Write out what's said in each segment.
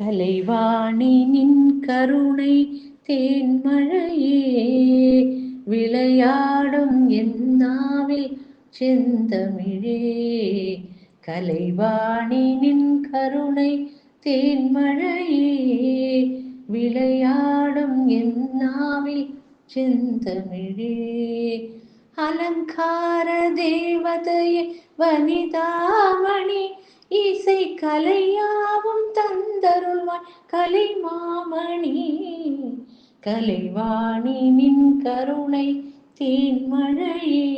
கலைவாணி நின் கருணை தேன்மழையே விளையாடும் என்னாவில் செந்தமிழே. கலைவாணி நின் கருணை தேன்மழையே விளையாடும் என்னாவில் செந்தமிழே. அலங்கார தேவதையே வனிதாமணி இசை கலையாவும் தந்தருள்வாய் கலை மாமணி கலைவாணி நின் கருணை தேன்மழையே.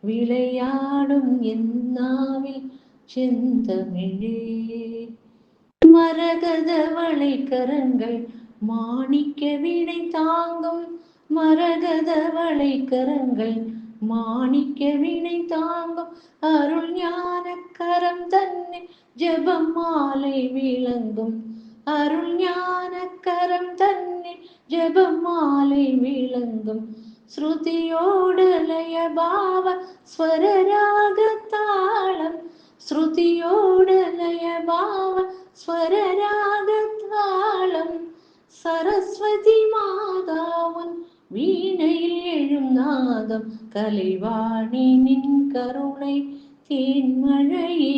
விளையாடும் என்னாவில் செந்தமிழே. மரகதவளை கரங்கள் மாணிக்க விடை தாங்கும். மரகதவளை கரங்கள் മാണിക്യ വിണൈ താങ്കും അരുൾ ജ്ഞാനക്കരം തന്നെ ജപമാലൈ വിളങ്കും. അരുൾ ജ്ഞാനക്കരം തന്നെ ജപമാലൈ വിളങ്കും. ശ്രുതിയോടലയ ഭാവ സ്വരരാഗത്താളം ശ്രുതിയോടലയ ഭാവ സ്വരരാഗത്താളം സരസ്വതി മാതാവൻ தாளம் ஸ்ருதியோடு லய பாவ ஸ்வரராக தாளம் சரஸ்வதி மாதாவன் வீணையில் எழும் நாதம் கலைவாணி நின் கருணை தேன்மழையே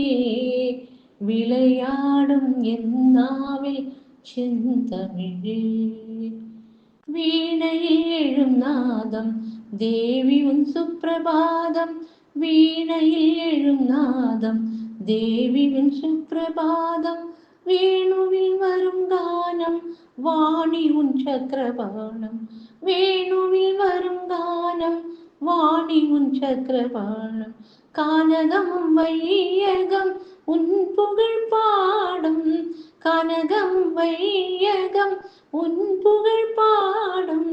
விளையாடும் என் நாவில் செந்தமிழே வீணையில் எழும் நாதம் தேவி உன் சுப்பிரபாதம் வீணையில் எழும் நாதம் தேவி உன் சுப்பிரபாதம் வேணுவில் வரும் கானம் வாணி உன் வாணி உன் சக்கரவாணம் கானகமும் வையகம் உன் புகழ் பாடும் கனகம் வையகம் உன் புகழ் பாடும்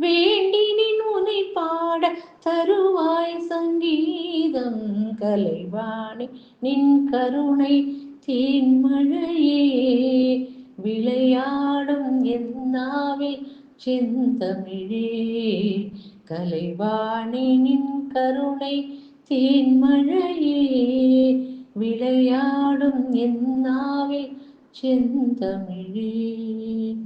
வேண்டினின் உனை பாட தருவாய் சங்கீதம் கலைவாணி நின் கருணை தேன்மழையே விளையாடும் என்னாவில் செந்தமிழே. கலைவாணினின் கருணை தேன்மழையே விளையாடும் என் நாவில் செந்தமிழே.